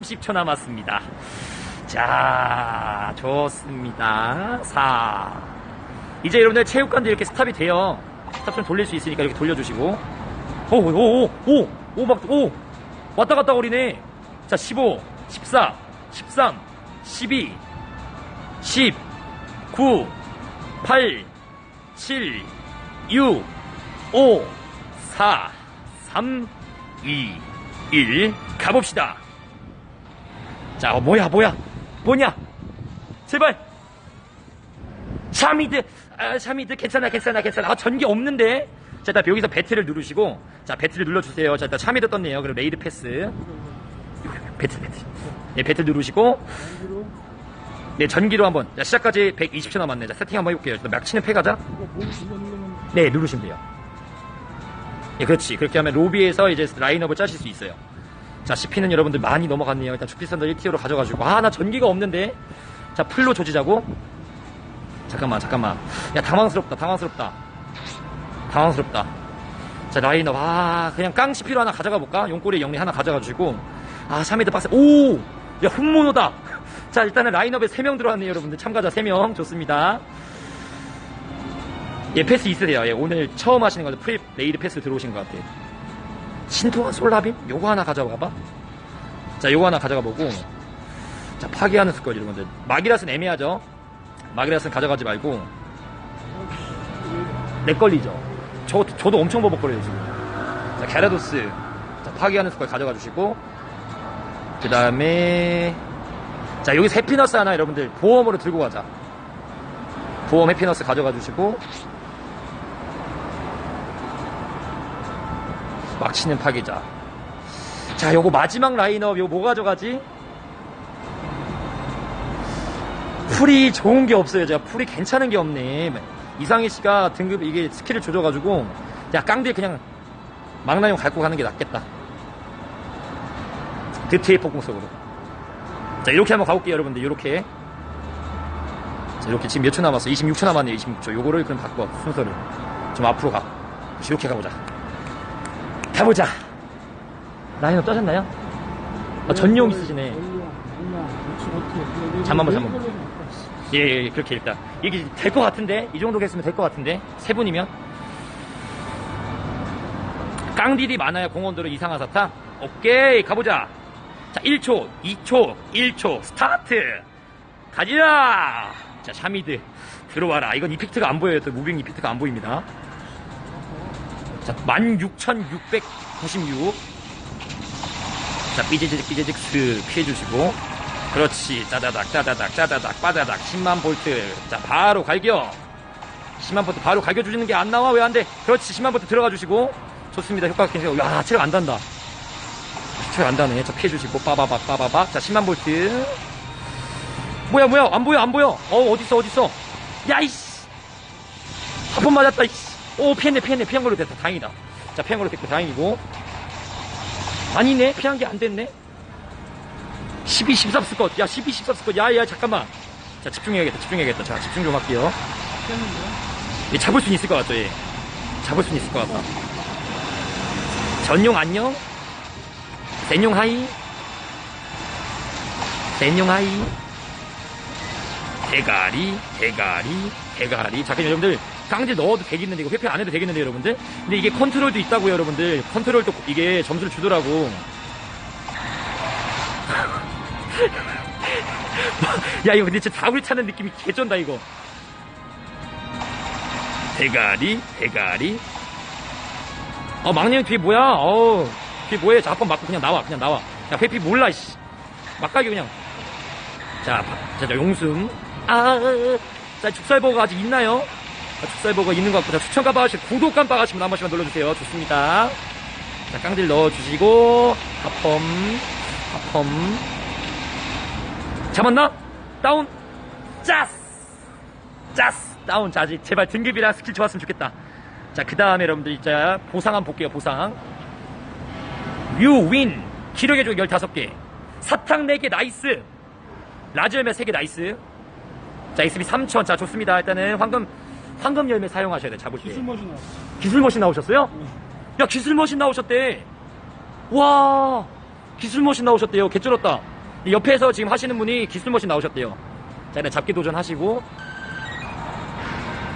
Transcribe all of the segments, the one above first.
30초 남았습니다. 자, 좋습니다. 4. 이제 여러분들 체육관도 이렇게 스탑이 돼요. 스탑 좀 돌릴 수 있으니까 이렇게 돌려주시고. 오, 오, 오, 오, 오, 막, 오! 왔다 갔다 거리네. 자, 15, 14, 13, 12, 10, 9, 8, 7, 6, 5, 4, 3, 2, 1. 가봅시다. 자, 어, 뭐야, 뭐야, 뭐냐? 제발. 샤미드, 아, 샤미드, 괜찮아, 괜찮아, 괜찮아. 아, 전기 없는데? 자, 일단 여기서 배트를 누르시고, 자, 배트를 눌러주세요. 자, 일단 샤미드 떴네요. 그럼 레이드 패스. 배트, 배트. 네, 배트 누르시고, 네, 전기로 한번. 자, 시작까지 120초 남았네. 자, 세팅 한번 해볼게요. 일단 막 치는 패 가자. 네, 누르시면 돼요. 예, 그렇지. 그렇게 하면 로비에서 이제 라인업을 짜실 수 있어요. 자, CP는 여러분들 많이 넘어갔네요. 일단 주피선더 1티어로 가져가지고. 아, 나 전기가 없는데. 자, 풀로 조지자고. 잠깐만, 잠깐만. 야, 당황스럽다, 당황스럽다. 당황스럽다. 자, 라인업. 아, 그냥 깡 CP로 하나 가져가 볼까? 용꼬리 영리 하나 가져가지고. 아, 샤미드 박스. 오! 야, 훈모노다. 자, 일단은 라인업에 3명 들어왔네요, 여러분들. 참가자 3명. 좋습니다. 예, 패스 있으세요. 예, 오늘 처음 하시는 거죠. 프리 레이드 패스 들어오신 것 같아요. 신통한 솔라빔? 요거 하나 가져가 봐. 자, 요거 하나 가져가 보고. 자, 파괴하는 습관, 여러분들. 마기라스는 애매하죠? 마기라스는 가져가지 말고. 내 걸리죠? 저, 저도 엄청 버벅거려요, 지금. 자, 게라도스. 자, 파괴하는 습관 가져가 주시고. 그 다음에. 자, 여기서 해피너스 하나 여러분들 보험으로 들고 가자. 보험 해피너스 가져가 주시고. 막 치는 파괴자. 자, 요거 마지막 라인업, 요거 뭐 가져가지? 풀이 좋은 게 없어요. 제가 풀이 괜찮은 게 없네. 이상희 씨가 등급, 이게 스킬을 조져가지고, 야, 깡들 그냥 망나뇽 갈고 가는 게 낫겠다. 드트의 폭공 속으로. 자, 이렇게 한번 가볼게요, 여러분들. 이렇게. 자, 이렇게 지금 몇 초 남았어? 26초 남았네요, 26초. 요거를 그럼 바꿔, 순서를. 좀 앞으로 가. 이렇게 가보자. 가보자. 라인업 짜셨나요? 아, 전용 있으시네. 잠깐만, 잠깐만. 예, 예, 예, 그렇게 일단. 이게 될 것 같은데? 이 정도 했으면 될 것 같은데? 세 분이면? 깡딜이 많아요, 공원들은 이상한 사탕? 오케이, 가보자. 자, 1초, 2초, 1초, 스타트! 가지라! 자, 샤미드. 들어와라. 이건 이펙트가 안 보여요. 또 무빙 이펙트가 안 보입니다. 자, 16,696. 자, 삐지직, 삐지직, 슥 피해주시고. 그렇지. 짜다닥, 짜다닥, 짜다닥, 빠다닥. 10만 볼트. 자, 바로 갈겨. 10만 볼트 바로 갈겨주시는 게 안 나와? 왜 안 돼? 그렇지. 10만 볼트 들어가 주시고. 좋습니다. 효과가 굉장히. 야, 체력 안 단다. 체력 안 다네. 자, 피해주시고. 빠바박, 빠바박. 자, 10만 볼트. 뭐야, 뭐야. 안 보여, 안 보여. 어, 어딨어, 어딨어. 야, 이씨. 한 번 맞았다, 이씨. 오, 피했네, 피했네. 피한 걸로 됐다. 다행이다. 자, 피한 걸로 됐고, 다행이고. 아니네. 피한 게 안 됐네. 12, 13 스컷. 야, 12, 13 스컷. 야, 야, 잠깐만. 자, 집중해야겠다. 집중해야겠다. 자, 집중 좀 할게요. 얘 잡을 수 있을 것 같죠, 얘. 잡을 수 있을 것 같다. 전용 안녕. 센용 하이. 센용 하이. 대가리, 대가리, 대가리. 자, 그럼 여러분들, 깡질 넣어도 되겠는데, 이거 회피 안 해도 되겠는데, 여러분들? 근데 이게 컨트롤도 있다고요, 여러분들. 컨트롤도 이게 점수를 주더라고. 야, 이거 근데 진짜 다구리 차는 느낌이 개쩐다, 이거. 대가리, 대가리. 어, 막내 형 뒤에 뭐야? 어우, 뒤에 뭐해? 자, 한번 맞고 그냥 나와, 그냥 나와. 야, 회피 몰라, 씨. 막가기 그냥. 자, 자, 자, 용숨. 아, 자, 죽살버거 아직 있나요? 자, 죽살버거 있는 것 같고, 자, 추천 깜빡하시 구독 깜빡하시면 한 번씩만 눌러주세요. 좋습니다. 자, 깡들 넣어주시고, 하펌, 하펌. 잡았나? 다운. 짜스! 짜스! 다운. 자, 아직 제발 등급이랑 스킬 좋았으면 좋겠다. 자, 그 다음에 여러분들 이제 보상 한번 볼게요, 보상. 유, 윈. 기력의 조 15개. 사탕 4개 나이스. 라지 열매 3개 나이스. 자, XP 3천. 자, 좋습니다. 일단은 황금, 황금 열매 사용하셔야 돼, 잡을 때. 기술 머신 나왔어. 기술 머신 나오셨어요? 야, 기술 머신 나오셨대. 와, 기술 머신 나오셨대요. 개쩔었다. 옆에서 지금 하시는 분이 기술머신 나오셨대요. 자, 일단 잡기 도전하시고.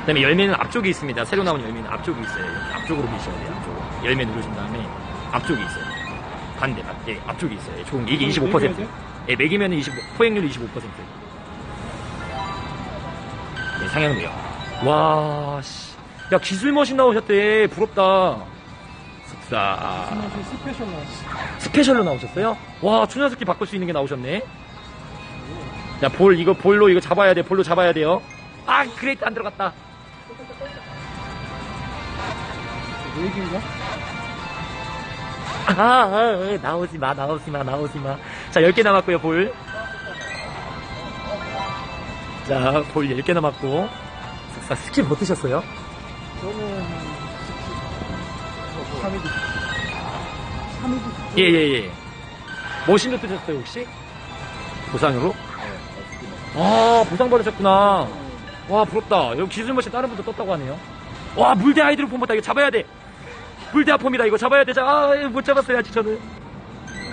그 다음에 열매는 앞쪽에 있습니다. 새로 나온 열매는 앞쪽에 있어요. 앞쪽으로 미셔야 돼요. 앞쪽으로. 열매 누르신 다음에 앞쪽에 있어요. 반대, 반 예, 앞쪽에 있어요. 예, 좋은 게 이게 25%. 예, 매기면 25, 포획률 25%. 네, 상향돼요. 와, 씨. 야, 기술머신 나오셨대. 부럽다. 습사. 스페셜로 나오셨어요? 와, 춘향스키 바꿀 수 있는 게 나오셨네. 자, 볼, 이거 볼로 이거 잡아야 돼. 볼로 잡아야 돼요. 아, 그레이트 안 들어갔다. 얘기인가? 아, 아, 아, 나오지 마, 나오지 마, 나오지 마. 자, 10개 남았고요, 볼. 자, 볼 10개 남았고. 자, 스킵 못 드셨어요? 저는 3위도 3위도 예, 예, 예. 머신도 뜨셨어요, 혹시? 보상으로? 아, 보상 받으셨구나. 와, 부럽다. 여기 기술 머신 다른 분도 떴다고 하네요. 와, 물대 아이드로폼 보다 이거 잡아야 돼. 물대 아폼이다. 이거 잡아야 돼. 자, 아, 예, 못 잡았어요, 아직 저는.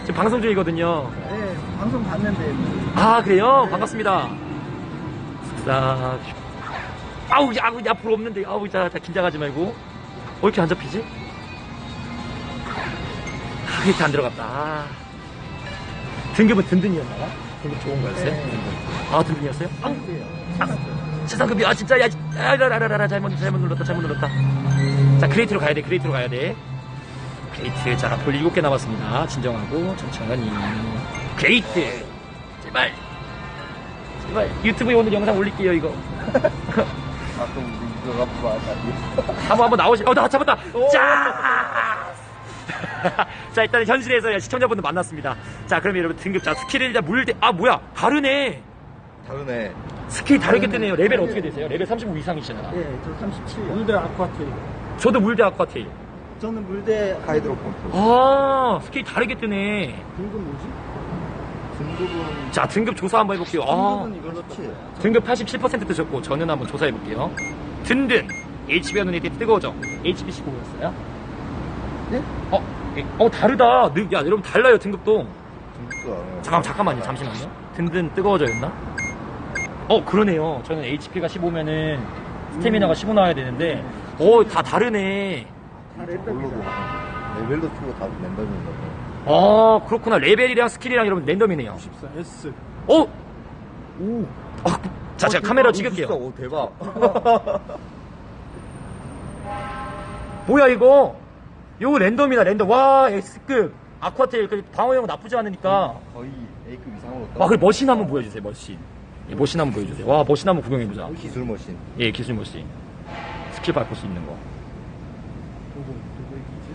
지금 방송 중이거든요. 네, 방송 봤는데 아, 그래요? 반갑습니다. 싹. 아우, 야, 아우, 앞으로 없는데. 아우, 자, 자, 긴장하지 말고. 어, 왜 이렇게 안 잡히지? 아, 이렇게 안 들어갔다. 아. 등급은 든든이었나요? 등급 좋은 거였어요? 네. 아, 든든이었어요? 아, 아, 최상급이, 아, 진짜, 야, 아, 라라라라, 잘못, 잘못 눌렀다, 잘못 눌렀다. 자, 크레이트로 가야 돼, 크레이트로 가야 돼. 크레이트, 자, 볼 7개 남았습니다. 진정하고, 천천히. 크레이트! 제발! 제발, 유튜브에 오늘 영상 올릴게요, 이거. 갖고 왔다. 한번 한번 나오시. 어, 나 잡았다. 자. 자, 일단 현실에서 시청자분들 만났습니다. 자, 그럼 여러분 등급 자 스킬을 일단 물대 아 뭐야 다르네. 다르네. 스킬 다르게 뜨네요. 레벨 어떻게 되세요? 레벨 35 이상이시잖아. 네, 저 37년. 물대 아쿠아테일. 저도 물대 아쿠아테일. 저는 물대 하이드로 펌프. 아 스킬 다르게 뜨네. 등급 뭐지? 등급은 자 등급 조사 한번 해볼게요. 아 등급은 이걸로. 등급 87% 뜨셨고 저는 한번 조사해 볼게요. 든든 HB가 눈에 띄 뜨거워져. HBC 보였어요? 네? 어, 예. 어 다르다. 느- 야 여러분 달라요 등급도. 잠깐 잠깐만요 잠시만요 든든 뜨거워져였나? 어 그러네요 저는 HP가 15면은 스태미나가 15 나와야 되는데 오다 다르네 다 뭘로도 랜덤이다. 레벨도 키고 다 랜덤인가 봐요. 아 그렇구나 레벨이랑 스킬이랑 여러분 랜덤이네요 14 S. 어? 오. 아, 자 제가 카메라 찍을게요 오 대박. 뭐야 이거 이거 랜덤이다 랜덤 와 S급 아쿠아테일 그 방어형 나쁘지 않으니까 거의 A급 이상으로 와 그래 머신 한번 보여주세요 머신 예, 머신 한번 보여주세요 와 머신 한번 구경해보자 기술 머신. 예 기술 머신 스킬 바꿀 수 있는 거 도구 도구 얘기지?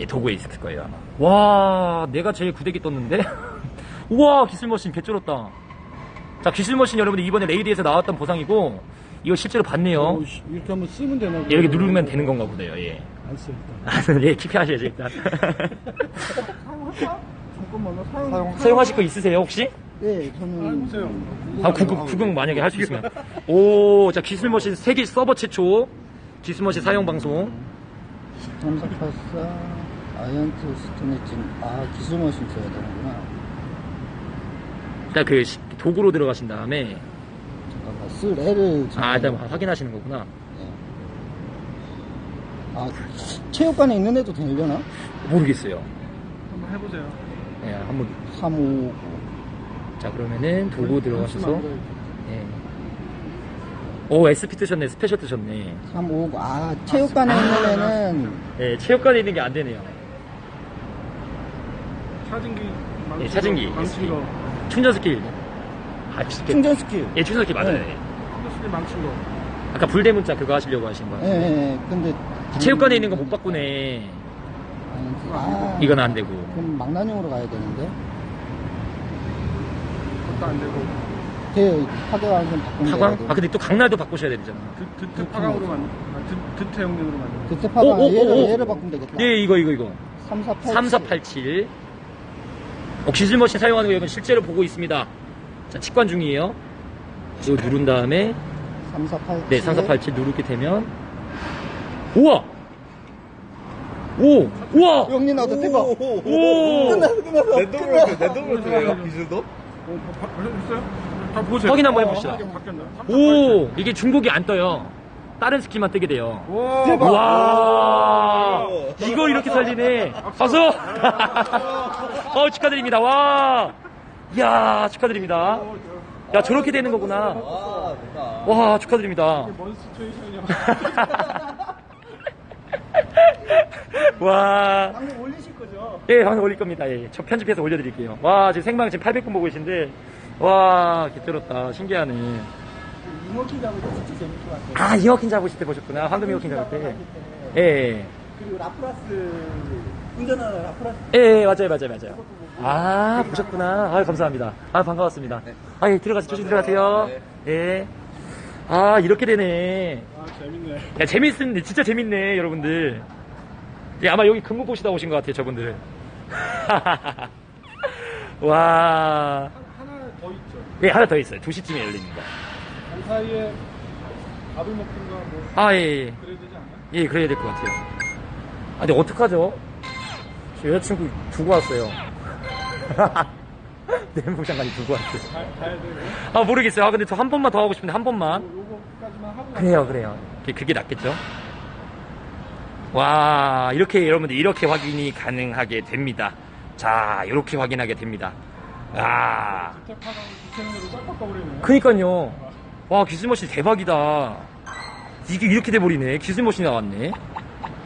예, 도구에 있을 거예요, 아마. 와, 내가 제일 구대기 떴는데? 우와, 기술 머신 개쩔었다. 자, 기술머신 여러분들 이번에 레이디에서 나왔던 보상이고, 이거 실제로 봤네요. 오, 씨, 이렇게 하면 쓰면 되나? 예, 이렇게 누르면 되는 건가 보네요, 예. 안 써 일단. 아, 예, 킵해하셔야죠, 일단. 사용할까? 잠깐만요. 사용. 사용- 사용하실 거 있으세요, 혹시? 네, 저는. 해보세요. 아, 구경, 구경 만약에 할 수 있으면. 오, 자, 기술머신 세계 서버 최초. 기술머신 사용 방송. 3484 아이언트 스톤엣진 아 기술 머신 써야 되는구나 일단 그 시- 도구로 들어가신 다음에, 잠깐만 쓸 애를 아, 일단 확인하시는 거구나. 네. 아 체육관에 있는 애도 되려나? 모르겠어요. 한번 해보세요. 예, 한번. 359 자, 그러면은 도구 들어가셔서. 예. 오, SP 뜨셨네. 스페셜 뜨셨네. 359아 체육관에 있는 애는 예, 체육관에 있는 게 안 되네요. 예, 차징기. 망치로. 충전 스킬. 아, 진짜. 충전 스킬 예, 충전 스킬 맞아요. 네. 예. 충전 망치로. 아까 불대 문자 그거 하시려고 하신 거예요. 예, 예, 예. 근데 체육관에 있는 거 못 바꾸네. 아 이건 안 되고. 그럼 망나뇽으로 가야 되는데 그것도 안 되고. 대 파괴왕 좀 바꾸면 파광? 돼야 아, 근데 또 강날도 바꾸셔야 되잖아. 드, 드트 파강으로 만 아, 드, 드트 형님으로 만든. 그때 파괴 오, 오, 얘를, 오, 오. 얘를 바꾸면 되겠다 예, 이거, 이거, 이거. 3487 3487. 어, 기술머신 사용하는 거 여러분 실제로 보고 있습니다. 자, 직관 중이에요. 이거 누른 다음에, 3487 네, 3487 누르게 되면, 우와! 오! 우와! 형님 나도 대박. 오! 랜덤으로 랜덤으로 들어요 기술도? 어, 바, 바, 있어요? 다 보세요. 확인 한번 해봅시다. 바뀌었나? 오! 이게 중복이 안 떠요. 다른 스킬만 뜨게 돼요. 와, 와! 이걸 이렇게 살리네. 박수! 어, 축하드립니다. 와! 이야, 축하드립니다. 야, 저렇게 되는 거구나. 아 됐다 와, 축하드립니다. 뭔 시츄에이션이야. 와. 방금 올리실 거죠? 예, 방송 올릴 겁니다. 예. 저 편집해서 올려드릴게요. 와, 지금 생방 지금 800분 보고 계신데, 와, 개쩔었다. 신기하네. 이모키 잡을 때 진짜 것 같아요. 아, 이어킨 잡으실 때 보셨구나. 황금 이어킨 잡을 때. 예, 예. 그리고 라프라스, 운전하는 라프라스. 예, 예, 맞아요, 맞아요, 맞아요. 아, 보셨구나. 아, 감사합니다. 아, 반가웠습니다. 아, 예, 들어가세요. 조심 들어가세요. 예. 아, 이렇게 되네. 아, 재밌네. 야, 재밌는데, 진짜 재밌네, 여러분들. 예, 아마 여기 근무 보시다 오신 것 같아요, 저분들. 와. 하나 더 있죠. 예, 하나 더 있어요. 2시쯤에 열립니다. 그 사이에 밥을 먹든가 뭐 아, 예, 예. 그래야 되지 않나? 예, 그래야 될 것 같아요. 아, 근데 어떡하죠? 저 여자친구 두고 왔어요. 내무장관이 두고 왔어요. 아, 모르겠어요. 아, 근데 저 한 번만 더 하고 싶은데, 한 번만. 그래요, 그래요. 그게, 그게 낫겠죠? 와, 이렇게, 여러분들, 이렇게 확인이 가능하게 됩니다. 자, 이렇게 확인하게 됩니다. 아. 그니까요. 와, 기술머신 대박이다. 이게 이렇게 돼버리네. 기술머신이 나왔네.